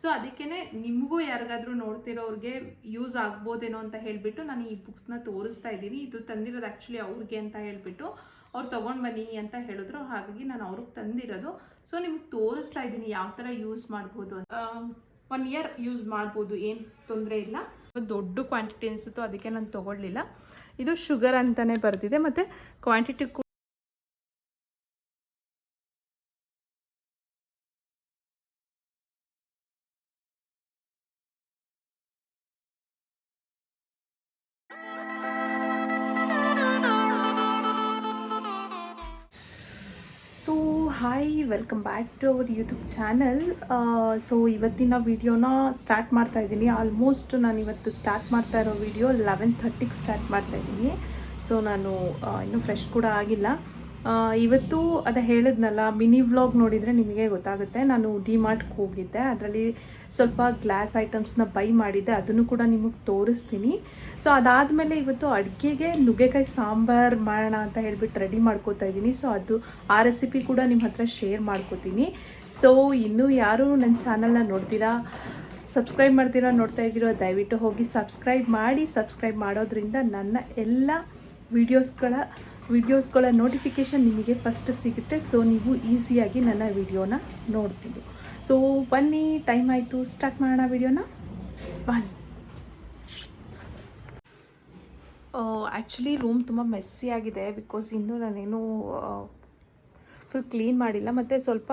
So ಅದಕ್ಕೇ ನಿಮಗೂ ಯಾರಿಗಾದ್ರೂ ನೋಡ್ತಿರೋರಿಗೆ ಯೂಸ್ ಆಗ್ಬೋದೇನೋ ಅಂತ ಹೇಳಿಬಿಟ್ಟು ನಾನು ಈ ಬುಕ್ಸ್ನ ತೋರಿಸ್ತಾ ಇದ್ದೀನಿ. ಇದು ತಂದಿರೋದು ಆ್ಯಕ್ಚುಲಿ ಅವ್ರಿಗೆ ಅಂತ ಹೇಳಿಬಿಟ್ಟು ಅವ್ರು ತೊಗೊಂಡು ಬನ್ನಿ ಅಂತ ಹೇಳಿದ್ರು. ಹಾಗಾಗಿ ನಾನು ಅವ್ರಿಗೆ ತಂದಿರೋದು. ಸೊ ನಿಮ್ಗೆ ತೋರಿಸ್ತಾ ಇದ್ದೀನಿ ಯಾವ ಥರ ಯೂಸ್ ಮಾಡ್ಬೋದು ಒನ್ ಇಯರ್ ಯೂಸ್ ಮಾಡ್ಬೋದು, ಏನು ತೊಂದರೆ ಇಲ್ಲ. ದೊಡ್ಡ ಕ್ವಾಂಟಿಟಿ ಅನಿಸುತ್ತೋ ಅದಕ್ಕೆ ನಾನು ತೊಗೊಳ್ಳಿಲ್ಲ. ಇದು ಶುಗರ್ ಅಂತಲೇ ಬರ್ತಿದೆ ಮತ್ತು quantity hi welcome back to our YouTube channel so Uh, ಇವತ್ತಿನ ವಿಡಿಯೋನ ಸ್ಟಾರ್ಟ್ ಮಾಡ್ತಾ ಇದ್ದೀನಿ. ಆಲ್ಮೋಸ್ಟ್ ನಾನು ಇವತ್ತು ಸ್ಟಾರ್ಟ್ ಮಾಡ್ತಾ ಇರೋ ವಿಡಿಯೋ ಲೆವೆನ್ ಥರ್ಟಿಗೆ ಸ್ಟಾರ್ಟ್ ಮಾಡ್ತಾ ಇದ್ದೀನಿ. ಸೊ ನಾನು ಆ, ಇನ್ನೂ ಫ್ರೆಶ್ ಕೂಡ ಆಗಿಲ್ಲ. ಇವತ್ತು ಅದು ಹೇಳಿದ್ನಲ್ಲ, ಮಿನಿ ವ್ಲಾಗ್ ನೋಡಿದರೆ ನಿಮಗೆ ಗೊತ್ತಾಗುತ್ತೆ. ನಾನು ಡಿ ಮಾರ್ಟ್ಗೆ ಹೋಗಿದ್ದೆ. ಅದರಲ್ಲಿ ಸ್ವಲ್ಪ ಗ್ಲಾಸ್ ಐಟಮ್ಸ್ನ ಬೈ ಮಾಡಿದ್ದೆ. ಅದನ್ನು ಕೂಡ ನಿಮಗೆ ತೋರಿಸ್ತೀನಿ. ಸೊ, ಅದಾದಮೇಲೆ ಇವತ್ತು ಅಡುಗೆಗೆ ನುಗ್ಗೆಕಾಯಿ ಸಾಂಬಾರು ಮಾಡೋಣ ಅಂತ ಹೇಳ್ಬಿಟ್ಟು ರೆಡಿ ಮಾಡ್ಕೋತಾ ಇದ್ದೀನಿ. ಸೊ, ಅದು ಆ ರೆಸಿಪಿ ಕೂಡ ನಿಮ್ಮ ಹತ್ರ ಶೇರ್ ಮಾಡ್ಕೋತೀನಿ. ಸೊ, ಇನ್ನೂ ಯಾರು ನನ್ನ ಚಾನಲ್ನ ನೋಡ್ತೀರಾ, ಸಬ್ಸ್ಕ್ರೈಬ್ ಮಾಡ್ತೀರಾ ನೋಡ್ತಾ ಇದ್ದೀರೋ, ದಯವಿಟ್ಟು ಹೋಗಿ ಸಬ್ಸ್ಕ್ರೈಬ್ ಮಾಡಿ. ಸಬ್ಸ್ಕ್ರೈಬ್ ಮಾಡೋದ್ರಿಂದ ನನ್ನ ಎಲ್ಲ ವಿಡಿಯೋಸ್ಗಳ ವಿಡಿಯೋಸ್ಗಳ ನೋಟಿಫಿಕೇಷನ್ ನಿಮಗೆ ಫಸ್ಟ್ ಸಿಗುತ್ತೆ. ಸೊ ನೀವು ಈಸಿಯಾಗಿ ನನ್ನ ವಿಡಿಯೋನ ನೋಡ್ಬೋದು. ಸೊ ಬನ್ನಿ ಟೈಮ್ ಆಯಿತು. ಸ್ಟಾರ್ಟ್ ಮಾಡೋಣ ವಿಡಿಯೋನ. ಬನ್ನಿ. ಆ್ಯಕ್ಚುಲಿ ರೂಮ್ ತುಂಬ ಮೆಸ್ಸಿ ಆಗಿದೆ ಬಿಕಾಸ್ ಇನ್ನೂ ನಾನೇನು ಫುಲ್ ಕ್ಲೀನ್ ಮಾಡಿಲ್ಲ. ಮತ್ತು ಸ್ವಲ್ಪ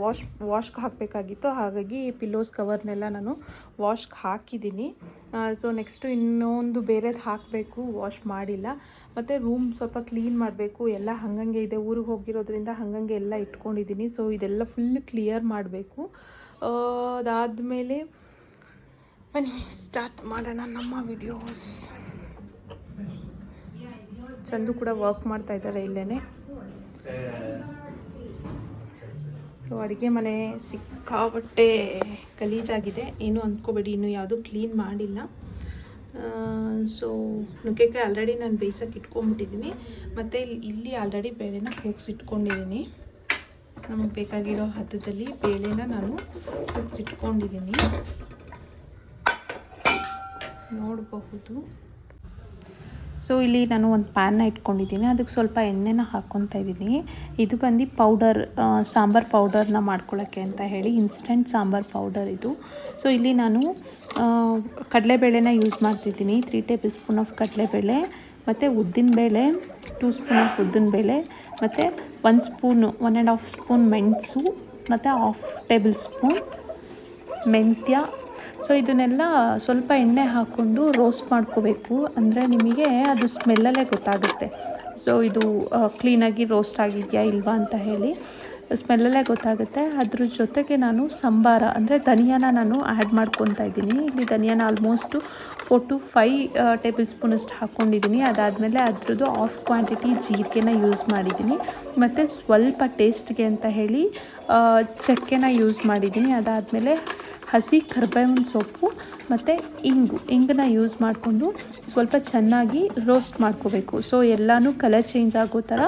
ವಾಶ್ ವಾಶ್ಗೆ ಹಾಕಬೇಕಾಗಿತ್ತು. ಹಾಗಾಗಿ ಪಿಲ್ಲೋಸ್ ಕವರ್ನೆಲ್ಲ ನಾನು ವಾಶ್ಗೆ ಹಾಕಿದ್ದೀನಿ. ಸೊ ನೆಕ್ಸ್ಟು ಇನ್ನೊಂದು ಬೇರೆದು ಹಾಕಬೇಕು ವಾಶ್ ಮಾಡಿಲ್ಲ. ಮತ್ತು ರೂಮ್ ಸ್ವಲ್ಪ ಕ್ಲೀನ್ ಮಾಡಬೇಕು. ಎಲ್ಲ ಹಂಗಂಗೆ ಇದೆ. ಊರಿಗೆ ಹೋಗಿರೋದ್ರಿಂದ ಹಂಗಂಗೆ ಎಲ್ಲ ಇಟ್ಕೊಂಡಿದ್ದೀನಿ. ಸೊ ಇದೆಲ್ಲ ಫುಲ್ ಕ್ಲಿಯರ್ ಮಾಡಬೇಕು. ಅದಾದಮೇಲೆ ಬನ್ನಿ ಸ್ಟಾರ್ಟ್ ಮಾಡೋಣ ನಮ್ಮ ವಿಡಿಯೋಸ್ ಚಂದು ಕೂಡ ವರ್ಕ್ ಮಾಡ್ತಾ ಇದ್ದಾರೆ ಇಲ್ಲೇ ಸೊ ಅಡುಗೆ ಮನೆ ಸಿಕ್ಕಾಪಟ್ಟೆ ಗಲೀಜಾಗಿದೆ. ಏನು ಅಂದ್ಕೋಬೇಡಿ, ಇನ್ನೂ ಯಾವುದೂ ಕ್ಲೀನ್ ಮಾಡಿಲ್ಲ. ಸೊ ನುಗ್ಗೆಕಾಯಿ ಆಲ್ರೆಡಿ ನಾನು ಬೇಯಿಸೋಕೆ ಇಟ್ಕೊಂಡ್ಬಿಟ್ಟಿದ್ದೀನಿ. ಮತ್ತು ಇಲ್ಲಿ ಆಲ್ರೆಡಿ ಬೇಳೆನ ಕೂಗ್ಸಿಟ್ಕೊಂಡಿದ್ದೀನಿ. ನಮಗೆ ಬೇಕಾಗಿರೋ ಹದ್ದದಲ್ಲಿ ಬೇಳೆನ ನಾನು ಕೂಗ್ಸಿಟ್ಕೊಂಡಿದ್ದೀನಿ. ನೋಡಬಹುದು. ಸೊ ಇಲ್ಲಿ ನಾನು ಒಂದು ಪ್ಯಾನ್ನ ಇಟ್ಕೊಂಡಿದ್ದೀನಿ. ಅದಕ್ಕೆ ಸ್ವಲ್ಪ ಎಣ್ಣೆನ ಹಾಕ್ಕೊತಾ ಇದ್ದೀನಿ. ಇದು ಬಂದು ಪೌಡರ್ ಸಾಂಬಾರ್ ಪೌಡರ್ನ ಮಾಡ್ಕೊಳ್ಳೋಕ್ಕೆ ಅಂತ ಹೇಳಿ ಇನ್ಸ್ಟೆಂಟ್ ಸಾಂಬಾರ್ ಪೌಡರ್ ಇದು. ಸೊ ಇಲ್ಲಿ ನಾನು ಕಡಲೆಬೇಳೆನ ಯೂಸ್ ಮಾಡ್ತಿದ್ದೀನಿ. ತ್ರೀ ಟೇಬಲ್ ಸ್ಪೂನ್ ಆಫ್ ಕಡಲೆಬೇಳೆ, ಮತ್ತು ಉದ್ದಿನಬೇಳೆ ಟೂ ಸ್ಪೂನ್ ಆಫ್ ಉದ್ದಿನಬೇಳೆ ಮತ್ತು ಒಂದು spoon one and half spoon ಮೆಣಸು, ಮತ್ತು ಹಾಫ್ ಟೇಬಲ್ ಸ್ಪೂನ್ ಮೆಂತ್ಯ ಸೊ ಇದನ್ನೆಲ್ಲ ಸ್ವಲ್ಪ ಎಣ್ಣೆ ಹಾಕ್ಕೊಂಡು ರೋಸ್ಟ್ ಮಾಡ್ಕೋಬೇಕು. ಅಂದರೆ ನಿಮಗೆ ಅದು ಸ್ಮೆಲ್ಲಲ್ಲೇ ಗೊತ್ತಾಗುತ್ತೆ. ಸೊ ಇದು ಕ್ಲೀನಾಗಿ ರೋಸ್ಟ್ ಆಗಿದೆಯಾ ಇಲ್ವಾ ಅಂತ ಹೇಳಿ ಸ್ಮೆಲ್ಲಲ್ಲೇ ಗೊತ್ತಾಗುತ್ತೆ. ಅದ್ರ ಜೊತೆಗೆ ನಾನು ಸಂಬಾರ, ಅಂದರೆ ಧನಿಯಾನ ನಾನು ಆ್ಯಡ್ ಮಾಡ್ಕೊತಾ ಇದ್ದೀನಿ. ಇಲ್ಲಿ ಧನಿಯಾನ almost four to five table ಸ್ಪೂನಷ್ಟು ಹಾಕ್ಕೊಂಡಿದ್ದೀನಿ ಅದಾದಮೇಲೆ ಅದ್ರದ್ದು ಆಫ್ ಕ್ವಾಂಟಿಟಿ ಜೀರಿಗೆನ ಯೂಸ್ ಮಾಡಿದ್ದೀನಿ. ಮತ್ತು ಸ್ವಲ್ಪ ಟೇಸ್ಟ್ಗೆ ಅಂತ ಹೇಳಿ ಚಕ್ಕೆನ ಯೂಸ್ ಮಾಡಿದ್ದೀನಿ. ಅದಾದಮೇಲೆ ಹಸಿ ಕರ್ಬೇವಿನ ಸೊಪ್ಪು ಮತ್ತು ಇಂಗು ಇಂಗನ್ನ ಯೂಸ್ ಮಾಡಿಕೊಂಡು ಸ್ವಲ್ಪ ಚೆನ್ನಾಗಿ ರೋಸ್ಟ್ ಮಾಡ್ಕೋಬೇಕು. ಸೊ ಎಲ್ಲನೂ ಕಲರ್ ಚೇಂಜ್ ಆಗೋ ಥರ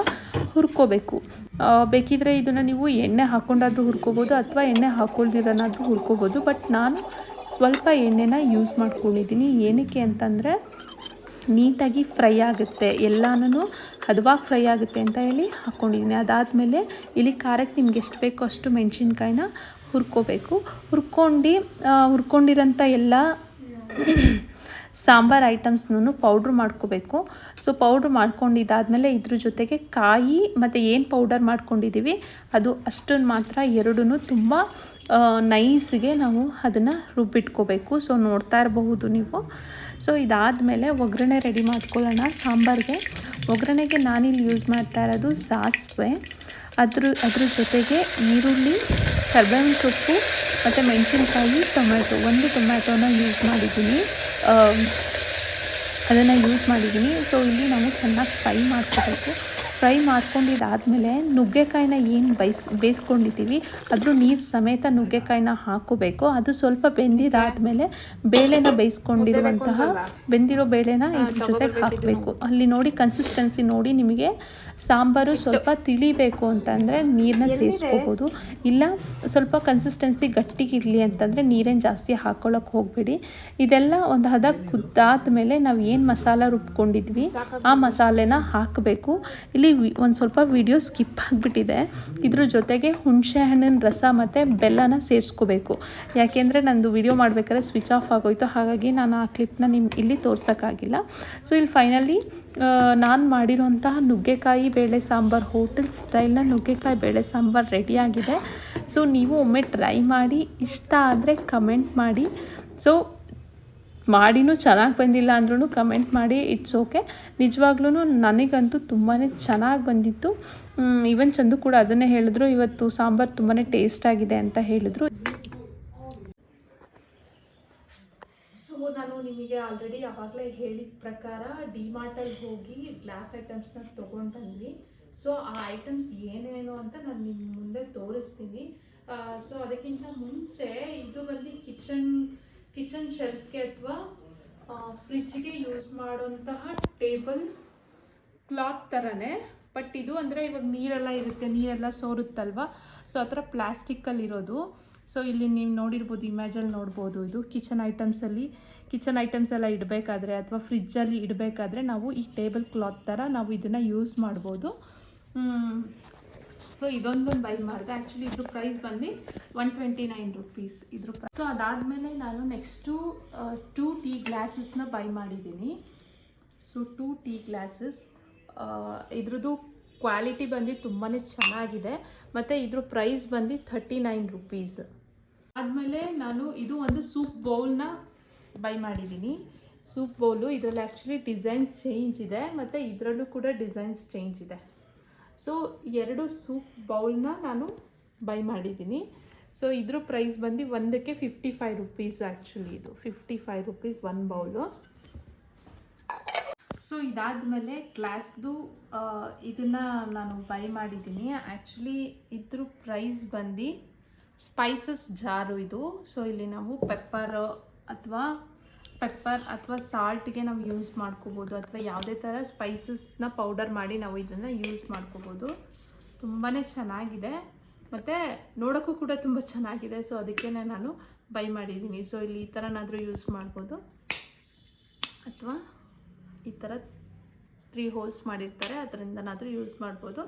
ಹುರ್ಕೋಬೇಕು. ಬೇಕಿದ್ರೆ ಇದನ್ನು ನೀವು ಎಣ್ಣೆ ಹಾಕ್ಕೊಂಡಾದ್ರೂ ಹುರ್ಕೋಬೋದು ಅಥವಾ ಎಣ್ಣೆ ಹಾಕ್ಕೊಳ್ದಿರನಾದರೂ ಹುರ್ಕೋಬೋದು. ಬಟ್ ನಾನು ಸ್ವಲ್ಪ ಎಣ್ಣೆನ ಯೂಸ್ ಮಾಡ್ಕೊಂಡಿದ್ದೀನಿ. ಏನಕ್ಕೆ ಅಂತಂದರೆ ನೀಟಾಗಿ ಫ್ರೈ ಆಗುತ್ತೆ. ಎಲ್ಲನೂ ಹದವಾಗಿ ಫ್ರೈ ಆಗುತ್ತೆ ಅಂತ ಹೇಳಿ ಹಾಕ್ಕೊಂಡಿದ್ದೀನಿ ಅದಾದಮೇಲೆ ಇಲ್ಲಿ ಖಾರಕ್ಕೆ ನಿಮ್ಗೆ ಎಷ್ಟು ಬೇಕೋ ಅಷ್ಟು ಮೆಣಸಿನ್ಕಾಯಿನ ಹುರ್ಕೋಬೇಕು. ಹುರ್ಕೊಂಡು ಹುರ್ಕೊಂಡಿರೋಂಥ ಎಲ್ಲ ಸಾಂಬಾರು ಐಟಮ್ಸ್ನೂ ಪೌಡ್ರ್ ಮಾಡ್ಕೋಬೇಕು. ಸೊ, ಪೌಡ್ರ್ ಮಾಡ್ಕೊಂಡಿದ್ದಾದಮೇಲೆ ಇದ್ರ ಜೊತೆಗೆ ಕಾಯಿ ಮತ್ತು ಏನು ಪೌಡರ್ ಮಾಡ್ಕೊಂಡಿದ್ದೀವಿ, ಅದು ಅಷ್ಟನ್ನು ಮಾತ್ರ ಎರಡೂ ತುಂಬ ನೈಸ್ಗೆ ನಾವು ಅದನ್ನು ರುಬ್ಬಿಟ್ಕೋಬೇಕು. ಸೊ, ನೋಡ್ತಾ ಇರಬಹುದು ನೀವು. ಸೊ, ಇದಾದಮೇಲೆ ಒಗ್ಗರಣೆ ರೆಡಿ ಮಾಡ್ಕೊಳ್ಳೋಣ ಸಾಂಬಾರಿಗೆ. ಒಗ್ಗರಣೆಗೆ ನಾನಿಲ್ಲಿ ಯೂಸ್ ಮಾಡ್ತಾ ಇರೋದು ಸಾಸಿವೆ. ಅದ್ರ ಅದ್ರ ಜೊತೆಗೆ ಈರುಳ್ಳಿ, ಕರ್ಬೇವಿನ ಸೊಪ್ಪು ಮತ್ತು ಮೆಣಸಿನ್ಕಾಯಿ, ಟೊಮ್ಯಾಟೊ. ಒಂದು ಟೊಮ್ಯಾಟೋನ ಯೂಸ್ ಮಾಡಿದ್ದೀನಿ. ಅದನ್ನು ಯೂಸ್ ಮಾಡಿದ್ದೀನಿ. ಸೊ ಇಲ್ಲಿ ನಾವು ಚೆನ್ನಾಗಿ ಫ್ರೈ ಮಾಡ್ಕೋಬೇಕು. ಫ್ರೈ ಮಾಡ್ಕೊಂಡಿದ್ದಾದಮೇಲೆ ನುಗ್ಗೆಕಾಯಿನ ಏನು ಬೈಸ್ ಬೇಯಿಸ್ಕೊಂಡಿದ್ದೀವಿ ಅದ್ರ ನೀರು ಸಮೇತ ನುಗ್ಗೆಕಾಯಿನ ಹಾಕೋಬೇಕು ಅದು ಸ್ವಲ್ಪ ಬೆಂದಿದಾದ್ಮೇಲೆ ಬೇಳೆನ ಬೇಯಿಸ್ಕೊಂಡಿರುವಂತಹ ಬೆಂದಿರೋ ಬೇಳೆನ ಇದ್ರ ಜೊತೆಗೆ ಹಾಕಬೇಕು. ಅಲ್ಲಿ ನೋಡಿ ಕನ್ಸಿಸ್ಟೆನ್ಸಿ ನೋಡಿ ನಿಮಗೆ ಸಾಂಬಾರು ಸ್ವಲ್ಪ ತಿಳಿಬೇಕು ಅಂತಂದರೆ ನೀರನ್ನ ಸೇರಿಸ್ಕೋಬೋದು ಇಲ್ಲ ಸ್ವಲ್ಪ ಕನ್ಸಿಸ್ಟೆನ್ಸಿ ಗಟ್ಟಿಗಿರಲಿ ಅಂತಂದರೆ ನೀರೇನು ಜಾಸ್ತಿ ಹಾಕೊಳ್ಳೋಕೆ ಹೋಗಬೇಡಿ. ಇದೆಲ್ಲ ಒಂದು ಹದ ಕುದ್ದಾದ ಮೇಲೆ ನಾವು ಏನು ಮಸಾಲ ರುಬ್ಕೊಂಡಿದ್ವಿ ಆ ಮಸಾಲೆನ ಹಾಕಬೇಕು. ಇಲ್ಲಿ ಒಂದು ಸ್ವಲ್ಪ ವಿಡಿಯೋ ಸ್ಕಿಪ್ ಆಗಿಬಿಟ್ಟಿದೆ. ಇದ್ರ ಜೊತೆಗೆ ಹುಣಸೆ ಹಣ್ಣಿನ ರಸ ಮತ್ತು ಬೆಲ್ಲನ ಸೇರಿಸ್ಕೋಬೇಕು. ಯಾಕೆಂದರೆ ನಂದು ವಿಡಿಯೋ ಮಾಡಬೇಕಾದ್ರೆ ಸ್ವಿಚ್ ಆಫ್ ಆಗೋಯ್ತು. ಹಾಗಾಗಿ ನಾನು ಆ ಕ್ಲಿಪ್ನ ನಿಮ್ಮ ಇಲ್ಲಿ ತೋರ್ಸೋಕ್ಕಾಗಿಲ್ಲ. ಸೊ ಇಲ್ಲಿ ಫೈನಲಿ ನಾನು ಮಾಡಿರೋಂತಹ ನುಗ್ಗೆಕಾಯಿ ಬೇಳೆ ಸಾಂಬಾರು ಹೋಟೆಲ್ ಸ್ಟೈಲ್ನ ನುಗ್ಗೆಕಾಯಿ ಬೇಳೆ ಸಾಂಬಾರು ರೆಡಿಯಾಗಿದೆ ಸೊ ನೀವು ಒಮ್ಮೆ ಟ್ರೈ ಮಾಡಿ, ಇಷ್ಟ ಆದರೆ ಕಮೆಂಟ್ ಮಾಡಿ. ಸೊ ಮಾಡಿನೂ ಚೆನ್ನಾಗಿ ಬಂದಿಲ್ಲ ಅಂದ್ರೂ ಕಮೆಂಟ್ ಮಾಡಿ ಇಟ್ಸ್ ಓಕೆ ನಿಜವಾಗ್ಲೂ ನನಗಂತೂ ತುಂಬಾ ಚೆನ್ನಾಗಿ ಬಂದಿತ್ತು. ಈವನ್ ಚಂದು ಕೂಡ ಅದನ್ನೇ ಹೇಳಿದ್ರು. ಇವತ್ತು ಸಾಂಬಾರು ತುಂಬಾ ಟೇಸ್ಟ್ ಆಗಿದೆ ಅಂತ ಹೇಳಿದ್ರು. ಸೊ ನಾನು ನಿಮಗೆ ಆಲ್ರೆಡಿ ಆವಾಗಲೇ ಹೇಳಿದ ಪ್ರಕಾರ ಡಿಮಾರ್ಟಲ್ಲಿ ಹೋಗಿ ಗ್ಲಾಸ್ ಐಟಮ್ಸ್ನ ತೊಗೊಂಡು ಬಂದ್ವಿ. ಸೊ ಆ ಐಟಮ್ಸ್ ಏನೇನು ಅಂತ ನಾನು ನಿಮ್ಮ ಮುಂದೆ ತೋರಿಸ್ತೀನಿ. ಸೊ ಅದಕ್ಕಿಂತ ಮುಂಚೆ ಇದು ಬಂದು ಕಿಚನ್ ಕಿಚನ್ ಶೆಲ್ಫ್ಗೆ ಅಥವಾ ಫ್ರಿಜ್ಗೆ ಯೂಸ್ ಮಾಡುವಂತಹ ಟೇಬಲ್ ಕ್ಲಾತ್ ಥರನೇ ಬಟ್ ಇದು ಅಂದರೆ ಇವಾಗ ನೀರೆಲ್ಲ ಇರುತ್ತೆ, ನೀರೆಲ್ಲ ಸೋರುತ್ತಲ್ವ? ಸೊ, ಆ ಥರ ಪ್ಲಾಸ್ಟಿಕ್ಕಲ್ಲಿ ಇರೋದು. ಸೊ, ಇಲ್ಲಿ ನೀವು ನೋಡಿರ್ಬೋದು ಇಮ್ಯಾಜಲ್ಲಿ ನೋಡ್ಬೋದು ಇದು ಕಿಚನ್ ಐಟಮ್ಸಲ್ಲಿ ಕಿಚನ್ ಐಟಮ್ಸ್ ಎಲ್ಲ ಇಡಬೇಕಾದ್ರೆ ಅಥವಾ ಫ್ರಿಜ್ಜಲ್ಲಿ ಇಡಬೇಕಾದ್ರೆ ನಾವು ಈ ಟೇಬಲ್ ಕ್ಲಾತ್ ಥರ ನಾವು ಇದನ್ನು ಯೂಸ್ ಮಾಡ್ಬೋದು. ಸೊ ಇದೊಂದು ಬೈ ಮಾಡಿದೆ. ಆ್ಯಕ್ಚುಲಿ ಇದ್ರ ಪ್ರೈಸ್ ಬಂದು ಒನ್ ಟ್ವೆಂಟಿ ನೈನ್ ರುಪೀಸ್ ಇದ್ರ ಪ್ರೈಸ್ ಸೊ ಅದಾದಮೇಲೆ ನಾನು ನೆಕ್ಸ್ಟು ಟೂ ಟೀ ಗ್ಲಾಸಸ್ನ ಬೈ ಮಾಡಿದ್ದೀನಿ. ಸೊ ಟೂ ಟೀ ಗ್ಲಾಸಸ್ ಇದ್ರದ್ದು ಕ್ವಾಲಿಟಿ ಬಂದು ತುಂಬಾ ಚೆನ್ನಾಗಿದೆ. ಮತ್ತು ಇದ್ರ ಪ್ರೈಸ್ ಬಂದು ಥರ್ಟಿ ನೈನ್ ರುಪೀಸ್ ಆದಮೇಲೆ ನಾನು ಇದು ಒಂದು ಸೂಪ್ ಬೌಲ್ನ ಬೈ ಮಾಡಿದ್ದೀನಿ. ಸೂಪ್ ಬೌಲು ಇದರಲ್ಲಿ ಆ್ಯಕ್ಚುಲಿ ಡಿಸೈನ್ ಚೇಂಜ್ ಇದೆ. ಮತ್ತು ಇದರಲ್ಲೂ ಕೂಡ ಡಿಸೈನ್ಸ್ ಚೇಂಜ್ ಇದೆ. ಸೊ ಎರಡು ಸೂಪ್ ಬೌಲ್ನ ನಾನು ಬೈ ಮಾಡಿದ್ದೀನಿ. ಸೊ ಇದ್ರ ಪ್ರೈಸ್ ಬಂದು ಒಂದಕ್ಕೆ ಫಿಫ್ಟಿ ಫೈವ್ ರುಪೀಸ್ ಆ್ಯಕ್ಚುಲಿ ಇದು. Fifty five rupees one bowl so ಇದಾದಮೇಲೆ ಗ್ಲಾಸ್ದು ಇದನ್ನು ನಾನು ಬೈ ಮಾಡಿದ್ದೀನಿ. ಆ್ಯಕ್ಚುಲಿ ಇದ್ರ ಪ್ರೈಸ್ ಬಂದು ಸ್ಪೈಸಸ್ ಜಾರು ಇದು. ಸೊ ಇಲ್ಲಿ ನಾವು ಪೆಪ್ಪರ್ ಅಥವಾ ಪೆಪ್ಪರ್ ಅಥವಾ ಸಾಲ್ಟ್ಗೆ ನಾವು ಯೂಸ್ ಮಾಡ್ಕೋಬೋದು ಅಥವಾ ಯಾವುದೇ ಥರ ಸ್ಪೈಸಸ್ನ ಪೌಡರ್ ಮಾಡಿ ನಾವು ಇದನ್ನು ಯೂಸ್ ಮಾಡ್ಕೋಬೋದು. ತುಂಬಾ ಚೆನ್ನಾಗಿದೆ. ಮತ್ತು ನೋಡೋಕ್ಕೂ ಕೂಡ ತುಂಬ ಚೆನ್ನಾಗಿದೆ. ಸೊ ಅದಕ್ಕೆ ನಾನು ಬೈ ಮಾಡಿದ್ದೀನಿ. ಸೊ ಇಲ್ಲಿ ಈ ಥರನಾದರೂ ಯೂಸ್ ಮಾಡ್ಬೋದು. ಅಥವಾ ಈ ಥರ ತ್ರೀ ಹೋಲ್ಸ್ ಮಾಡಿರ್ತಾರೆ. ಅದರಿಂದನಾದರೂ ಯೂಸ್ ಮಾಡ್ಬೋದು.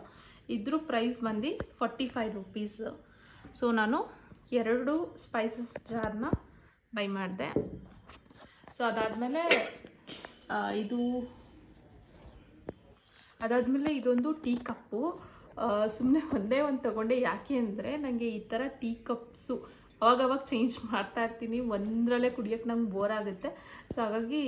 ಇದ್ರ ಪ್ರೈಸ್ ಬಂದು ಫಾರ್ಟಿ ಫೈವ್ ರುಪೀಸ್ ಸೊ ನಾನು ಎರಡು ಸ್ಪೈಸಸ್ ಜಾರ್ನ ಬೈ ಮಾಡಿದೆ. ಸೊ ಅದಾದಮೇಲೆ ಇದು, ಅದಾದಮೇಲೆ ಇದೊಂದು ಟೀ ಕಪ್ಪು. ಸುಮ್ಮನೆ ಒಂದೇ ಒಂದು ತಗೊಂಡೆ. ಯಾಕೆ ಅಂದರೆ ನನಗೆ ಈ ಥರ ಟೀ ಕಪ್ಸು ಅವಾಗವಾಗ ಚೇಂಜ್ ಮಾಡ್ತಾ ಇರ್ತೀನಿ. ಒಂದರಲ್ಲೇ ಕುಡಿಯೋಕ್ಕೆ ನಂಗೆ ಬೋರ್ ಆಗುತ್ತೆ. ಸೊ ಹಾಗಾಗಿ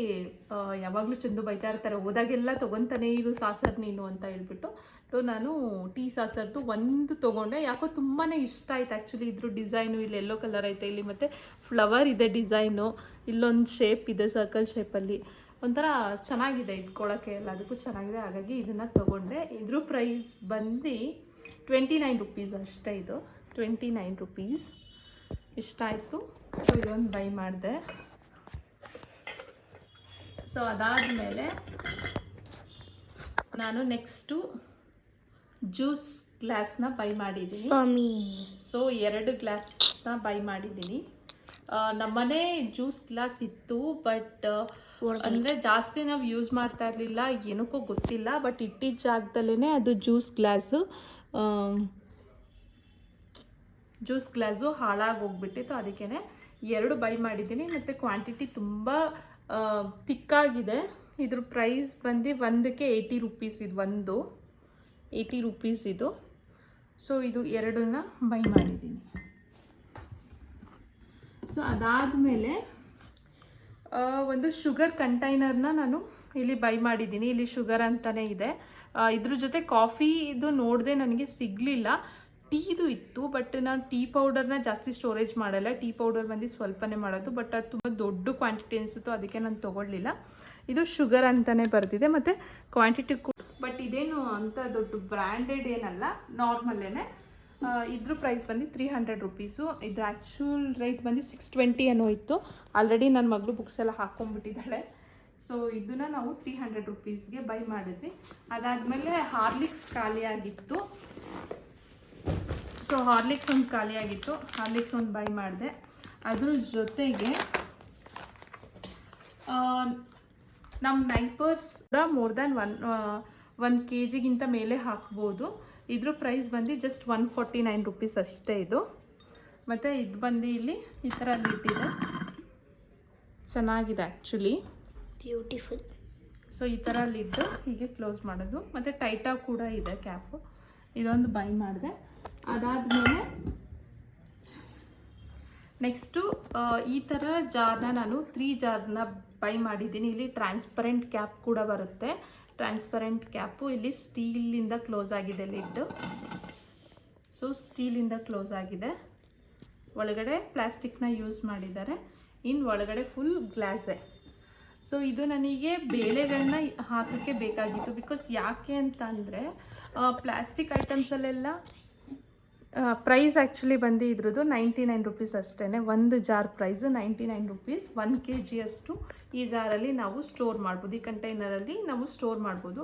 ಯಾವಾಗಲೂ ಚಂದು ಬೈತಾ ಇರ್ತಾರೆ. ಹೋದಾಗೆಲ್ಲ ತೊಗೊತಾನೆ ಇರು, ಸಾಸರ್ ನೀನು ಅಂತ ಹೇಳ್ಬಿಟ್ಟು. ಸೊ ನಾನು ಟೀ ಸಾಸರ್ದು ಒಂದು ತೊಗೊಂಡೆ. ಯಾಕೋ ತುಂಬಾ ಇಷ್ಟ ಆಯ್ತು. ಆ್ಯಕ್ಚುಲಿ ಇದ್ರ ಡಿಸೈನು ಇಲ್ಲಿ ಎಲ್ಲೋ ಕಲರ್ ಐತೆ. ಇಲ್ಲಿ ಮತ್ತು ಫ್ಲವರ್ ಇದೆ ಡಿಸೈನು ಇಲ್ಲೊಂದು ಶೇಪ್ ಇದೆ ಸರ್ಕಲ್ ಶೇಪಲ್ಲಿ ಒಂಥರ ಚೆನ್ನಾಗಿದೆ ಇಟ್ಕೊಳ್ಳೋಕ್ಕೆ ಎಲ್ಲ. ಅದಕ್ಕೂ ಚೆನ್ನಾಗಿದೆ. ಹಾಗಾಗಿ ಇದನ್ನು ತೊಗೊಂಡೆ. ಇದ್ರ ಪ್ರೈಸ್ ಬಂದು ಟ್ವೆಂಟಿ ನೈನ್ ರುಪೀಸ್ ಅಷ್ಟೇ ಇದು. ಟ್ವೆಂಟಿ ನೈನ್ ರುಪೀಸ್ ಇಷ್ಟ ಆಯಿತು. ಸೊ ಇದೊಂದು ಬೈ ಮಾಡಿದೆ. ಸೊ ಅದಾದಮೇಲೆ ನಾನು ನೆಕ್ಸ್ಟು ಜ್ಯೂಸ್ ಗ್ಲಾಸ್ನ ಬೈ ಮಾಡಿದ್ದೀನಿ. ಸೊ ಎರಡು ಗ್ಲಾಸ್ನ ಬೈ ಮಾಡಿದ್ದೀನಿ. ನಮ್ಮನೆ ಜ್ಯೂಸ್ ಗ್ಲಾಸ್ ಇತ್ತು ಬಟ್ ಅಂದರೆ ಜಾಸ್ತಿ ನಾವು ಯೂಸ್ ಮಾಡ್ತಾ ಇರಲಿಲ್ಲ ಏನಕ್ಕೂ ಗೊತ್ತಿಲ್ಲ ಬಟ್ ಇಟ್ಟಿದ್ದ ಜಾಗದಲ್ಲೇ ಅದು ಜ್ಯೂಸ್ ಗ್ಲಾಸು ಜ್ಯೂಸ್ ಗ್ಲಾಸು ಹಾಳಾಗಿ ಹೋಗ್ಬಿಟ್ಟಿತ್ತು ಅದಕ್ಕೇ ಎರಡು ಬೈ ಮಾಡಿದ್ದೀನಿ. ಮತ್ತು ಕ್ವಾಂಟಿಟಿ ತುಂಬ ತಿಕ್ಕಾಗಿದೆ. ಇದ್ರ ಪ್ರೈಸ್ ಬಂದು ಒಂದಕ್ಕೆ ಏಯ್ಟಿ ರುಪೀಸ್ ಇದು, ಒಂದು. ಏಯ್ಟಿ ರುಪೀಸ್ ಇದು. ಸೊ, ಇದು ಎರಡನ್ನ ಬೈ ಮಾಡಿದ್ದೀನಿ. ಸೊ, ಅದಾದಮೇಲೆ ಒಂದು ಶುಗರ್ ಕಂಟೈನರ್ನ ನಾನು ಇಲ್ಲಿ ಬೈ ಮಾಡಿದ್ದೀನಿ. ಇಲ್ಲಿ ಶುಗರ್ ಅಂತಲೇ ಇದೆ. ಇದ್ರ ಜೊತೆ ಕಾಫಿ ಇದು ನೋಡಿದೆ ನನಗೆ ಸಿಗಲಿಲ್ಲ. ಟೀದು ಇತ್ತು ಬಟ್ ನಾನು ಟೀ ಪೌಡರ್ನ ಜಾಸ್ತಿ ಸ್ಟೋರೇಜ್ ಮಾಡಲ್ಲ. ಟೀ ಪೌಡರ್ ಬಂದು ಸ್ವಲ್ಪನೇ ಮಾಡೋದು ಬಟ್ ಅದು ತುಂಬ ದೊಡ್ಡ ಕ್ವಾಂಟಿಟಿ ಅನಿಸುತ್ತೋ ಅದಕ್ಕೆ ನಾನು ತೊಗೊಳ್ಲಿಲ್ಲ ಇದು ಶುಗರ್ ಅಂತಲೇ ಬರ್ತಿದೆ ಮತ್ತು ಕ್ವಾಂಟಿಟಿ ಬಟ್ ಇದೇನು ಅಂತ ದೊಡ್ಡ ಬ್ರ್ಯಾಂಡೆಡ್ ಏನಲ್ಲ ನಾರ್ಮಲ್ಲೇನೆ ಇದ್ರ ಪ್ರೈಸ್ ಬಂದು ತ್ರೀ ಹಂಡ್ರೆಡ್ ರುಪೀಸು ಇದ್ರ ಆ್ಯಕ್ಚುಲ್ ರೇಟ್ ಬಂದು ಸಿಕ್ಸ್ ಟ್ವೆಂಟಿ ಏನೋ ಇತ್ತು. ಆಲ್ರೆಡಿ ನನ್ನ ಮಗಳು ಬುಕ್ಸ್ ಎಲ್ಲ ಹಾಕ್ಕೊಂಡ್ಬಿಟ್ಟಿದ್ದಾಳೆ ಸೊ ಇದನ್ನ ನಾವು ತ್ರೀ ಹಂಡ್ರೆಡ್ ರುಪೀಸ್ಗೆ ಬೈ ಮಾಡಿದ್ವಿ. ಅದಾದಮೇಲೆ ಹಾರ್ಲಿಕ್ಸ್ ಖಾಲಿ ಆಗಿತ್ತು ಸೊ ಹಾರ್ಲಿಕ್ಸ್ ಒಂದು ಖಾಲಿಯಾಗಿತ್ತು. ಹಾರ್ಲಿಕ್ಸ್ ಒಂದು ಬೈ ಮಾಡಿದೆ. ಅದ್ರ ಜೊತೆಗೆ ನಮ್ಮ ನೈಪರ್ಸ್ ಮೋರ್ ದ್ಯಾನ್ ಒನ್ ಒಂದು ಕೆ ಜಿಗಿಂತ ಮೇಲೆ ಹಾಕ್ಬೋದು. ಇದ್ರ ಪ್ರೈಸ್ ಬಂದು just one forty nine rupees ಅಷ್ಟೇ ಇದು. ಮತ್ತು ಇದು ಬಂದು ಇಲ್ಲಿ ಈ ಥರ ಇಟ್ಟಿದೆ ಚೆನ್ನಾಗಿದೆ ಆ್ಯಕ್ಚುಲಿ ಬ್ಯೂಟಿಫುಲ್ ಸೊ ಈ ಥರ ಲಿಡ್ಡು ಹೀಗೆ ಕ್ಲೋಸ್ ಮಾಡೋದು. ಮತ್ತು ಟೈಟಾಗಿ ಕೂಡ ಇದೆ ಕ್ಯಾಪು ಇದೊಂದು ಬೈ ಮಾಡಿದೆ. ಅದಾದಮೇಲೆ ನೆಕ್ಸ್ಟು ಈ ಥರ ಜಾರ್ನ ನಾನು ತ್ರೀ ಜಾರ್ನ ಬೈ ಮಾಡಿದ್ದೀನಿ. ಇಲ್ಲಿ ಟ್ರಾನ್ಸ್ಪರೆಂಟ್ ಕ್ಯಾಪ್ ಕೂಡ ಬರುತ್ತೆ. ಟ್ರಾನ್ಸ್ಪರೆಂಟ್ ಕ್ಯಾಪು ಇಲ್ಲಿ ಸ್ಟೀಲಿಂದ ಕ್ಲೋಸ್ ಆಗಿದೆ ಲಿಡ್ಡು ಸೊ ಸ್ಟೀಲಿಂದ ಕ್ಲೋಸ್ ಆಗಿದೆ. ಒಳಗಡೆ ಪ್ಲಾಸ್ಟಿಕ್ನ ಯೂಸ್ ಮಾಡಿದ್ದಾರೆ. ಇನ್ನು ಒಳಗಡೆ ಫುಲ್ ಗ್ಲಾಸೆ ಸೊ ಇದು ನನಗೆ ಬೇಳೆಗಳನ್ನ ಹಾಕೋಕ್ಕೆ ಬೇಕಾಗಿತ್ತು. ಬಿಕಾಸ್ ಯಾಕೆ ಅಂತ ಅಂದರೆ ಪ್ಲಾಸ್ಟಿಕ್ ಐಟಮ್ಸಲ್ಲೆಲ್ಲ ಪ್ರೈಸ್ ಆ್ಯಕ್ಚುಲಿ ಬಂದು ಇದ್ರದ್ದು ನೈಂಟಿ ನೈನ್ ರುಪೀಸ್ ಅಷ್ಟೇ ಒಂದು jar price ninety nine rupees one K ಜಿಯಷ್ಟು ಈ ಜಾರಲ್ಲಿ ನಾವು ಸ್ಟೋರ್ ಮಾಡ್ಬೋದು. ಈ ಕಂಟೈನರಲ್ಲಿ ನಾವು ಸ್ಟೋರ್ ಮಾಡ್ಬೋದು.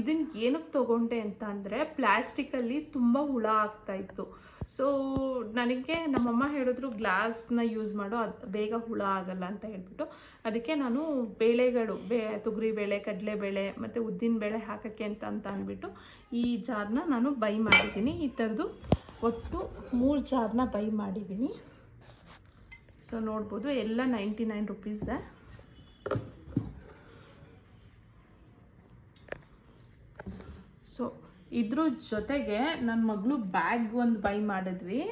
ಇದನ್ನು ಏನಕ್ಕೆ ತೊಗೊಂಡೆ ಅಂತ ಅಂದರೆ ಪ್ಲ್ಯಾಸ್ಟಿಕಲ್ಲಿ ತುಂಬ ಹುಳ ಆಗ್ತಾಯಿತ್ತು ಸೊ ನನಗೆ ನಮ್ಮಮ್ಮ ಹೇಳಿದ್ರು ಗ್ಲಾಸ್ನ ಯೂಸ್ ಮಾಡೋ, ಅದು ಬೇಗ ಹುಳ ಆಗಲ್ಲ ಅಂತ ಹೇಳ್ಬಿಟ್ಟು. ಅದಕ್ಕೆ ನಾನು ಬೇಳೆಗಳು, ಬೇ ತೊಗರಿಬೇಳೆ ಕಡಲೆಬೇಳೆ ಮತ್ತು ಉದ್ದಿನ ಬೇಳೆ ಹಾಕೋಕ್ಕೆ ಅಂತ ಅಂತ ಅಂದ್ಬಿಟ್ಟು ಈ ಜಾರನ್ನ ನಾನು ಬೈ ಮಾಡಿದ್ದೀನಿ ಈ ಥರದ್ದು ಒಟ್ಟು ಮೂರು ಜಾರ್ನ ಬೈ ಮಾಡಿದ್ದೀನಿ. ಸೊ ನೋಡ್ಬೋದು ಎಲ್ಲ ನೈಂಟಿ ನೈನ್ ರುಪೀಸ. ಸೊ ಇದ್ರ ಜೊತೆಗೆ ನನ್ನ ಮಗಳು ಬ್ಯಾಗ್ ಒಂದು ಬೈ ಮಾಡಿದ್ವಿ.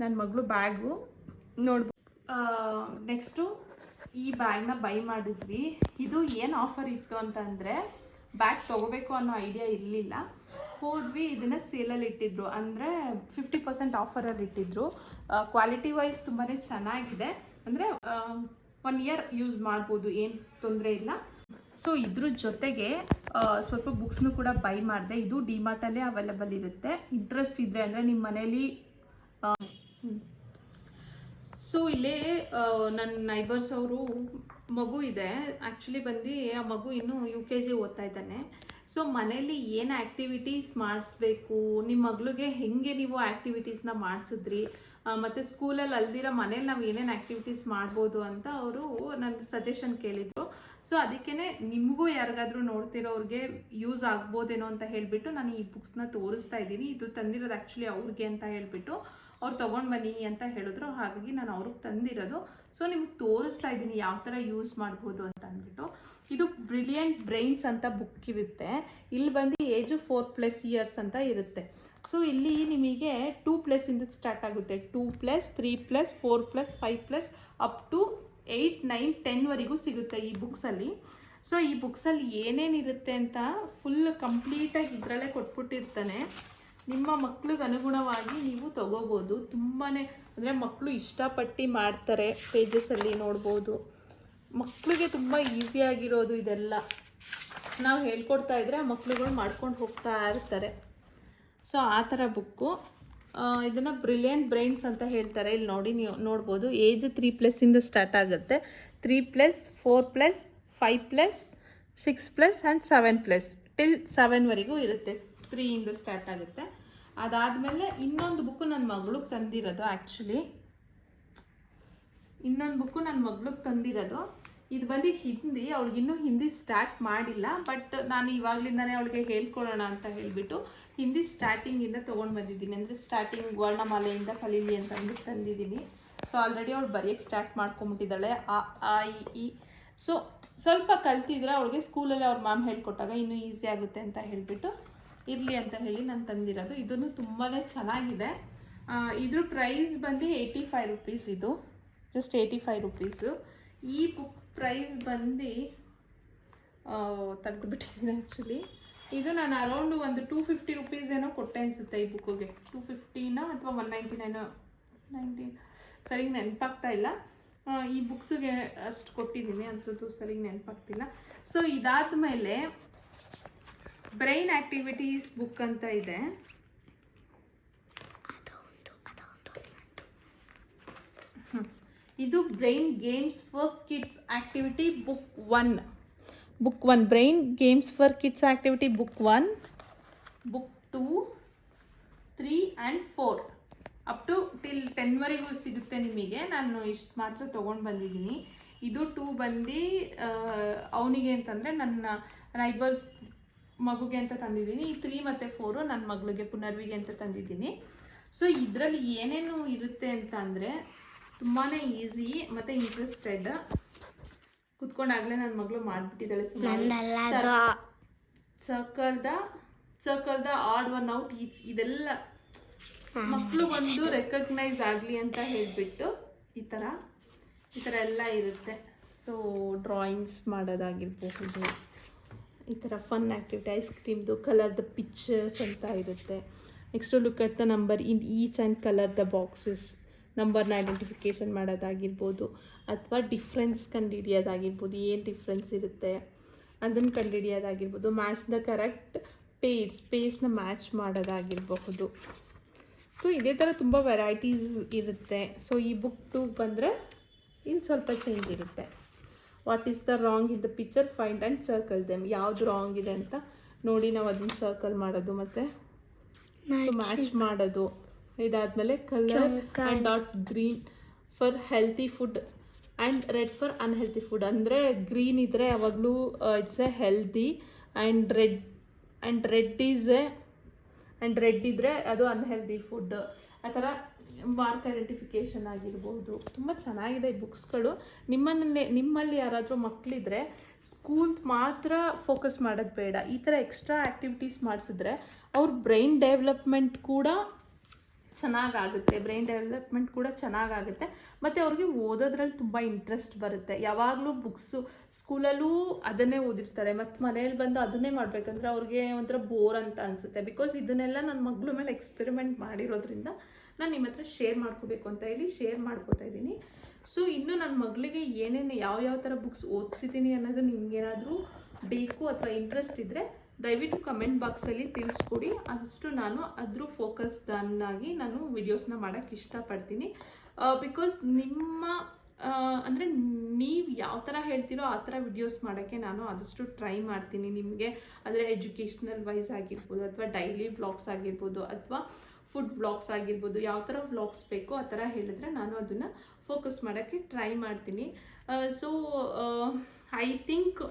ನನ್ನ ಮಗಳು ಬ್ಯಾಗು ನೋಡ್ಬೋದು ನೆಕ್ಸ್ಟು ಈ ಬ್ಯಾಗ್ನ ಬೈ ಮಾಡಿದ್ವಿ. ಇದು ಏನು ಆಫರ್ ಇತ್ತು ಅಂತಂದರೆ ಬ್ಯಾಗ್ ತೊಗೋಬೇಕು ಅನ್ನೋ ಐಡಿಯಾ ಇರಲಿಲ್ಲ. ಹೋದ್ವಿ, ಇದನ್ನು ಸೇಲಲ್ಲಿ ಇಟ್ಟಿದ್ರು. ಅಂದರೆ ಫಿಫ್ಟಿ ಪರ್ಸೆಂಟ್ ಆಫರಲ್ಲಿ ಇಟ್ಟಿದ್ರು. ಕ್ವಾಲಿಟಿ ವೈಸ್ ತುಂಬಾ ಚೆನ್ನಾಗಿದೆ. ಅಂದರೆ ಒನ್ ಇಯರ್ ಯೂಸ್ ಮಾಡ್ಬೋದು, ಏನು ತೊಂದರೆ ಇಲ್ಲ. ಸೊ ಇದ್ರ ಜೊತೆಗೆ ಸ್ವಲ್ಪ ಬುಕ್ಸ್ನು ಕೂಡ ಬೈ ಮಾಡಿದೆ. ಇದು ಡಿಮಾರ್ಟಲ್ಲೇ ಅವೈಲಬಲ್ ಇರುತ್ತೆ. ಇಂಟ್ರೆಸ್ಟ್ ಇದ್ದರೆ ಅಂದರೆ ನಿಮ್ಮ ಮನೇಲಿ ಸೊ ಇಲ್ಲೇ ನನ್ನ ನೈಬರ್ಸ್ ಅವರು ಮಗು ಇದೆ. ಆ್ಯಕ್ಚುಲಿ ಬಂದು ಆ ಮಗು ಇನ್ನೂ ಯು ಕೆ ಜಿ ಓದ್ತಾ ಇದ್ದಾನೆ. ಸೊ ಮನೇಲಿ ಏನು ಆ್ಯಕ್ಟಿವಿಟೀಸ್ ಮಾಡಿಸ್ಬೇಕು? ನಿಮ್ಮ ಮಗಳಿಗೆ ಹೆಂಗೆ ನೀವು ಆ್ಯಕ್ಟಿವಿಟೀಸ್ನ ಮಾಡಿಸಿದ್ರಿ? ಮತ್ತು ಸ್ಕೂಲಲ್ಲಿ ಅಲ್ದಿರೋ ಮನೇಲಿ ನಾವು ಏನೇನು ಆ್ಯಕ್ಟಿವಿಟೀಸ್ ಮಾಡ್ಬೋದು ಅಂತ ಅವರು ನನ್ನ ಸಜೆಷನ್ ಕೇಳಿದರು. ಸೊ ಅದಕ್ಕೇ ನಿಮಗೂ ಯಾರಿಗಾದರೂ ನೋಡ್ತಿರೋರಿಗೆ ಯೂಸ್ ಆಗ್ಬೋದೇನೋ ಅಂತ ಹೇಳಿಬಿಟ್ಟು ನಾನು ಈ ಬುಕ್ಸ್ನ ತೋರಿಸ್ತಾ ಇದ್ದೀನಿ. ಇದು ತಂದಿರೋದು ಆ್ಯಕ್ಚುಲಿ ಅವ್ರಿಗೆ ಅಂತ ಹೇಳಿಬಿಟ್ಟು. ಅವ್ರು ತೊಗೊಂಡು ಬನ್ನಿ ಅಂತ ಹೇಳಿದ್ರು. ಹಾಗಾಗಿ ನಾನು ಅವ್ರಿಗೆ ತಂದಿರೋದು. ಸೊ ನಿಮ್ಗೆ ತೋರಿಸ್ತಾ ಇದ್ದೀನಿ ಯಾವ ಥರ ಯೂಸ್ ಮಾಡ್ಬೋದು ಅಂತ ಅಂದ್ಬಿಟ್ಟು. ಇದು ಬ್ರಿಲಿಯಂಟ್ ಬ್ರೈನ್ಸ್ ಅಂತ ಬುಕ್ ಇರುತ್ತೆ. ಇಲ್ಲಿ ಬಂದು ಏಜು ಫೋರ್ ಪ್ಲಸ್ ಇಯರ್ಸ್ ಅಂತ ಇರುತ್ತೆ. ಸೊ ಇಲ್ಲಿ ನಿಮಗೆ ಟೂ ಪ್ಲಸ್ಸಿಂದ ಸ್ಟಾರ್ಟ್ ಆಗುತ್ತೆ. Two plus three plus four plus five plus up to eight nine ಟೆನ್ವರೆಗೂ ಸಿಗುತ್ತೆ ಈ ಬುಕ್ಸಲ್ಲಿ ಸೊ ಈ ಬುಕ್ಸಲ್ಲಿ ಏನೇನಿರುತ್ತೆ ಅಂತ ಫುಲ್ ಕಂಪ್ಲೀಟಾಗಿ ಇದರಲ್ಲೇ ಕೊಟ್ಬಿಟ್ಟಿರ್ತಾನೆ. ನಿಮ್ಮ ಮಕ್ಳಿಗೆ ಅನುಗುಣವಾಗಿ ನೀವು ತಗೋಬೋದು. ತುಂಬಾ ಅಂದರೆ ಮಕ್ಕಳು ಇಷ್ಟಪಟ್ಟು ಮಾಡ್ತಾರೆ ಪೇಜಸಲ್ಲಿ ನೋಡ್ಬೋದು. ಮಕ್ಕಳಿಗೆ ತುಂಬ ಈಸಿಯಾಗಿರೋದು ಇದೆಲ್ಲ. ನಾವು ಹೇಳ್ಕೊಡ್ತಾ ಇದ್ರೆ ಆ ಮಕ್ಳುಗಳು ಮಾಡ್ಕೊಂಡು ಹೋಗ್ತಾ ಇರ್ತಾರೆ. ಸೊ ಆ ಥರ ಬುಕ್ಕು ಇದನ್ನು ಬ್ರಿಲಿಯಂಟ್ ಬ್ರೈನ್ಸ್ ಅಂತ ಹೇಳ್ತಾರೆ. ಇಲ್ಲಿ ನೋಡಿ ನೀವು, ನೋಡ್ಬೋದು. ಏಜ್ ತ್ರೀ ಪ್ಲಸ್ಸಿಂದ ಸ್ಟಾರ್ಟ್ ಆಗುತ್ತೆ. Three plus four plus five plus six plus and seven plus till ಸೆವೆನ್ವರೆಗೂ ಇರುತ್ತೆ. ತ್ರೀಯಿಂದ ಸ್ಟಾರ್ಟ್ ಆಗುತ್ತೆ. ಅದಾದಮೇಲೆ ಇನ್ನೊಂದು ಬುಕ್ಕು ನನ್ನ ಮಗಳಿಗೆ ತಂದಿರೋದು ಆ್ಯಕ್ಚುಲಿ ಇನ್ನೊಂದು ಬುಕ್ಕು ನನ್ನ ಮಗಳಿಗೆ ತಂದಿರೋದು. ಇದು ಬಂದು ಹಿಂದಿ ಅವಳಿಗಿನ್ನೂ ಹಿಂದಿ ಸ್ಟಾರ್ಟ್ ಮಾಡಿಲ್ಲ ಬಟ್ ನಾನು ಇವಾಗಲಿಂದನೇ ಅವಳಿಗೆ ಹೇಳ್ಕೊಳ್ಳೋಣ ಅಂತ ಹೇಳಿಬಿಟ್ಟು ಹಿಂದಿ ಸ್ಟಾರ್ಟಿಂಗಿಂದ ತೊಗೊಂಡು ಬಂದಿದ್ದೀನಿ. ಅಂದರೆ ಸ್ಟಾರ್ಟಿಂಗ್ ವರ್ಣಮಾಲೆಯಿಂದ ಕಲೀಲಿ ಅಂತ ಅಂದ್ಬಿಟ್ಟು ತಂದಿದ್ದೀನಿ. ಸೊ ಆಲ್ರೆಡಿ ಅವಳು ಬರೆಯೋಕ್ಕೆ ಸ್ಟಾರ್ಟ್ ಮಾಡ್ಕೊಂಬಿಟ್ಟಿದ್ದಾಳೆ. ಆ ಆ ಇ, ಸೊ ಸ್ವಲ್ಪ ಕಲ್ತಿದ್ರೆ ಅವಳಿಗೆ ಸ್ಕೂಲಲ್ಲಿ ಅವ್ರ ಮ್ಯಾಮ್ ಹೇಳ್ಕೊಟ್ಟಾಗ ಇನ್ನೂ ಈಸಿ ಆಗುತ್ತೆ ಅಂತ ಹೇಳಿಬಿಟ್ಟು ಇರಲಿ ಅಂತ ಹೇಳಿ ನಾನು ತಂದಿರೋದು. ಇದನ್ನು ತುಂಬಾ ಚೆನ್ನಾಗಿದೆ. ಇದ್ರ ಪ್ರೈಸ್ ಬಂದು ಏಯ್ಟಿ ಫೈವ್ ರುಪೀಸ್ ಇದು. ಜಸ್ಟ್ ಏಯ್ಟಿ ಫೈವ್ ರುಪೀಸು ಈ ಬುಕ್ ಪ್ರೈಸ್ ಬಂದು ತೆಗೆದುಬಿಟ್ಟಿದ್ದೀನಿ ಆ್ಯಕ್ಚುಲಿ ಇದು ನಾನು ಅರೌಂಡ್ ಒಂದು ಟೂ ಫಿಫ್ಟಿ ರುಪೀಸ್ ಏನೋ ಕೊಟ್ಟೆ ಅನಿಸುತ್ತೆ ಈ ಬುಕ್ಕಿಗೆ ಟೂ ಫಿಫ್ಟಿನ ಅಥವಾ ಒನ್ ನೈಂಟಿ ನೈನೋ ನೈಂಟಿ ಸರಿಗೆ ನೆನಪಾಗ್ತಾ ಇಲ್ಲ. ಈ ಬುಕ್ಸಿಗೆ ಅಷ್ಟು ಕೊಟ್ಟಿದ್ದೀನಿ, ಅಂಥದ್ದು ಸರಿಗೆ ನೆನಪಾಗ್ತಿಲ್ಲ. ಸೊ ಇದಾದ ಮೇಲೆ ಬ್ರೈನ್ ಆಕ್ಟಿವಿಟೀಸ್ ಬುಕ್ ಅಂತ ಇದೆ. ಇದು brain games for kids activity book one book one brain games for kids activity book one book two three and four up to till ಟೆನ್ವರೆಗೂ ಸಿಗುತ್ತೆ ನಿಮಗೆ. ನಾನು ಇಷ್ಟು ಮಾತ್ರ ತೊಗೊಂಡು ಬಂದಿದ್ದೀನಿ. ಇದು ಟೂ ಬಂದು ಅವನಿಗೆ ಅಂತಂದರೆ ನನ್ನ ನೈಬರ್ಸ್ ಮಗುಗೆ ಅಂತ ತಂದಿದ್ದೀನಿ ಈ ತ್ರೀ ಮತ್ತು ಫೋರು ನನ್ನ ಮಗಳಿಗೆ ಪುನರ್ವಿಗೆ ಅಂತ ತಂದಿದ್ದೀನಿ. ಸೊ ಇದರಲ್ಲಿ ಏನೇನು ಇರುತ್ತೆ ಅಂತ ಅಂದರೆ ತುಂಬಾ ಈಸಿ ಮತ್ತು ಇಂಟ್ರೆಸ್ಟೆಡ್ ಕುತ್ಕೊಂಡಾಗಲೇ ನನ್ನ ಮಗಳು ಮಾಡಿಬಿಟ್ಟಿದ್ದಾಳೆ ಸುಮಾರು. Circle ಸರ್ಕಲ್ದ circle the odd one out each ಇದೆಲ್ಲ ಮಕ್ಕಳು ಒಂದು ರೆಕಗ್ನೈಸ್ ಆಗಲಿ ಅಂತ ಹೇಳಿಬಿಟ್ಟು ಈ ಥರ ಈ ಥರ ಎಲ್ಲ ಇರುತ್ತೆ. ಸೊ ಡ್ರಾಯಿಂಗ್ಸ್ ಮಾಡೋದಾಗಿರಬಹುದು. ಈ ಥರ ಫನ್ ಆ್ಯಕ್ಟಿವಿಟಿ ಐಸ್ ಕ್ರೀಮ್ದು ಕಲರ್ ದ ಪಿಕ್ಚರ್ಸ್ ಅಂತ ಇರುತ್ತೆ. Next look at the number in each and colour the boxes ನಂಬರ್ನ ಐಡೆಂಟಿಫಿಕೇಷನ್ ಮಾಡೋದಾಗಿರ್ಬೋದು ಅಥವಾ ಡಿಫ್ರೆನ್ಸ್ ಕಂಡುಹಿಡಿಯೋದಾಗಿರ್ಬೋದು, ಏನು ಡಿಫ್ರೆನ್ಸ್ ಇರುತ್ತೆ ಅದನ್ನು ಕಂಡುಹಿಡಿಯೋದಾಗಿರ್ಬೋದು. ಮ್ಯಾಚ್ ದ ಕರೆಕ್ಟ್ ಪೇಜ್ ಪೇಸ್ನ ಮ್ಯಾಚ್ ಮಾಡೋದಾಗಿರಬಹುದು. ಸೊ ಇದೇ ಥರ ತುಂಬ ವೆರೈಟೀಸ್ ಇರುತ್ತೆ. ಸೊ ಈ ಬುಕ್ ಟು ಬಂದರೆ ಇನ್ನು ಸ್ವಲ್ಪ ಚೇಂಜ್ ಇರುತ್ತೆ. What is the wrong in the picture find and circle them ಯಾವುದು ರಾಂಗ್ ಇದೆ ಅಂತ ನೋಡಿ ನಾವು ಅದನ್ನು ಸರ್ಕಲ್ ಮಾಡೋದು ಮತ್ತು? ಮ್ಯಾಚ್ ಮಾಡೋದು. ಇದಾದಮೇಲೆ colour and dot green for healthy food and red for unhealthy food ಅಂದರೆ ಗ್ರೀನ್ ಇದ್ದರೆ ಯಾವಾಗಲೂ it's a healthy and red and red is a and red ಇದ್ದರೆ ಅದು ಅನ್ಹೆಲ್ದಿ ಫುಡ್ ಆ ಥರ ಮಾರ್ಕ್ ಐಡೆಂಟಿಫಿಕೇಷನ್ ಆಗಿರ್ಬೋದು, ತುಂಬ ಚೆನ್ನಾಗಿದೆ ಈ ಬುಕ್ಸ್ಗಳು ನಿಮ್ಮನ್ನೇ, ನಿಮ್ಮಲ್ಲಿ ಯಾರಾದರೂ ಮಕ್ಕಳಿದ್ರೆ ಸ್ಕೂಲ್ ಮಾತ್ರ ಫೋಕಸ್ ಮಾಡೋದು ಬೇಡ. ಈ ಥರ ಎಕ್ಸ್ಟ್ರಾ ಆ್ಯಕ್ಟಿವಿಟೀಸ್ ಮಾಡಿಸಿದ್ರೆ ಅವ್ರ ಬ್ರೈನ್ ಡೆವಲಪ್ಮೆಂಟ್ ಕೂಡ ಚೆನ್ನಾಗಾಗುತ್ತೆ ಬ್ರೈನ್ ಡೆವಲಪ್ಮೆಂಟ್ ಕೂಡ ಚೆನ್ನಾಗಾಗುತ್ತೆ. ಮತ್ತು ಅವ್ರಿಗೆ ಓದೋದ್ರಲ್ಲಿ ತುಂಬ ಇಂಟ್ರೆಸ್ಟ್ ಬರುತ್ತೆ. ಯಾವಾಗಲೂ ಬುಕ್ಸು ಸ್ಕೂಲಲ್ಲೂ ಅದನ್ನೇ ಓದಿರ್ತಾರೆ. ಮತ್ತು ಮನೇಲಿ ಬಂದು ಅದನ್ನೇ ಮಾಡಬೇಕಂದ್ರೆ ಅವ್ರಿಗೆ ಒಂಥರ ಬೋರ್ ಅಂತ ಅನಿಸುತ್ತೆ. ಬಿಕಾಸ್ ಇದನ್ನೆಲ್ಲ ನನ್ನ ಮಗಳ ಮೇಲೆ ಎಕ್ಸ್ಪೆರಿಮೆಂಟ್ ಮಾಡಿರೋದ್ರಿಂದ ನಾನು ನಿಮ್ಮ ಹತ್ರ ಶೇರ್ ಮಾಡ್ಕೋಬೇಕು ಅಂತ ಹೇಳಿ ಶೇರ್ ಮಾಡ್ಕೋತಾ ಇದ್ದೀನಿ. ಸೊ ಇನ್ನು ನನ್ನ ಮಗಳಿಗೆ ಏನೇನು ಯಾವ ಯಾವ ಥರ ಬುಕ್ಸ್ ಓದಿಸಿದ್ದೀನಿ ಅನ್ನೋದು ನಿಮಗೇನಾದರೂ ಬೇಕು ಅಥವಾ ಇಂಟ್ರೆಸ್ಟ್ ಇದ್ದರೆ ದಯವಿಟ್ಟು ಕಮೆಂಟ್ ಬಾಕ್ಸಲ್ಲಿ ತಿಳಿಸ್ಕೊಡಿ. ಆದಷ್ಟು ನಾನು ಅದ್ರ ಫೋಕಸ್ ಆಗಿ ನಾನು ವಿಡಿಯೋಸ್ನ ಮಾಡೋಕ್ಕೆ ಇಷ್ಟಪಡ್ತೀನಿ. ಬಿಕಾಸ್ ನಿಮ್ಮ ಅಂದರೆ ನೀವು ಯಾವ ಥರ ಹೇಳ್ತೀರೋ ಆ ಥರ ವಿಡಿಯೋಸ್ ಮಾಡೋಕ್ಕೆ ನಾನು ಆದಷ್ಟು ಟ್ರೈ ಮಾಡ್ತೀನಿ. ನಿಮಗೆ ಅಂದರೆ ಎಜುಕೇಷ್ನಲ್ ವೈಸ್ ಆಗಿರ್ಬೋದು ಅಥವಾ ಡೈಲಿ ವ್ಲಾಗ್ಸ್ ಆಗಿರ್ಬೋದು ಅಥವಾ ಫುಡ್ ವ್ಲಾಗ್ಸ್ ಆಗಿರ್ಬೋದು ಯಾವ ಥರ ವ್ಲಾಗ್ಸ್ ಬೇಕೋ ಆ ಥರ ಹೇಳಿದ್ರೆ ನಾನು ಅದನ್ನು ಫೋಕಸ್ ಮಾಡೋಕ್ಕೆ ಟ್ರೈ ಮಾಡ್ತೀನಿ. ಸೊ ಐ ಥಿಂಕ್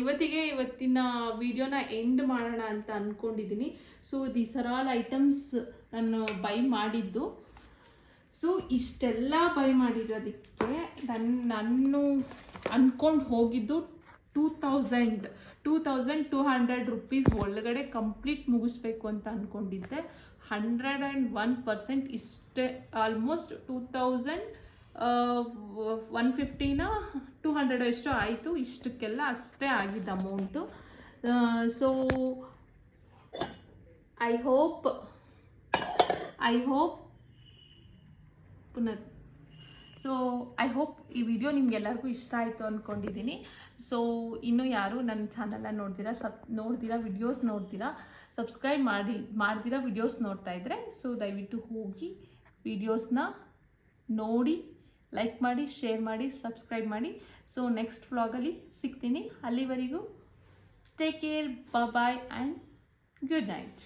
ಇವತ್ತಿಗೆ ಇವತ್ತಿನ ವಿಡಿಯೋನ ಎಂಡ್ ಮಾಡೋಣ ಅಂತ ಅಂದ್ಕೊಂಡಿದ್ದೀನಿ so these are all items ನಾನು ಬೈ ಮಾಡಿದ್ದು. ಸೊ ಇಷ್ಟೆಲ್ಲ ಬೈ ಮಾಡಿರೋದಕ್ಕೆ ನನ್ನ ನಾನು ಅಂದ್ಕೊಂಡು ಹೋಗಿದ್ದು two thousand two thousand two hundred rupees ಒಳಗಡೆ ಕಂಪ್ಲೀಟ್ ಮುಗಿಸ್ಬೇಕು ಅಂತ ಅಂದ್ಕೊಂಡಿದ್ದೆ ಹಂಡ್ರೆಡ್ ಆ್ಯಂಡ್ ಒನ್ ಪರ್ಸೆಂಟ್ ಇಷ್ಟೇ ಆಲ್ಮೋಸ್ಟ್ ಟೂ ತೌಸಂಡ್ ಒನ್ ಫಿಫ್ಟಿನ ಟೂ ಹಂಡ್ರೆಡ್ ಎಷ್ಟು ಆಯಿತು. ಇಷ್ಟಕ್ಕೆಲ್ಲ ಅಷ್ಟೇ ಆಗಿದ್ದು amount so I hope I hope ಪುನಃ ಸೊ ಐ ಹೋಪ್ ಈ ವಿಡಿಯೋ ನಿಮ್ಗೆಲ್ಲರಿಗೂ ಇಷ್ಟ ಆಯಿತು ಅಂದ್ಕೊಂಡಿದ್ದೀನಿ ಸೊ ಇನ್ನೂ ಯಾರು ನನ್ನ ಚಾನಲ್ನ ನೋಡ್ತೀರಾ ಸಬ್ ನೋಡ್ತೀರಾ ವಿಡಿಯೋಸ್ ನೋಡ್ತೀರಾ ಸಬ್ಸ್ಕ್ರೈಬ್ ಮಾಡಿ, ಮಾಡ್ದಿರಾ ವಿಡಿಯೋಸ್ ನೋಡ್ತಾ ಇದ್ದರೆ ಸೊ ದಯವಿಟ್ಟು ಹೋಗಿ ವಿಡಿಯೋಸ್ನ ನೋಡಿ. ಲೈಕ್ ಮಾಡಿ ಶೇರ್ ಮಾಡಿ ಸಬ್ಸ್ಕ್ರೈಬ್ ಮಾಡಿ. ಸೊ ನೆಕ್ಸ್ಟ್ ವ್ಲಾಗಲ್ಲಿ ಸಿಗ್ತೀನಿ. ಅಲ್ಲಿವರೆಗೂ take care bye and good night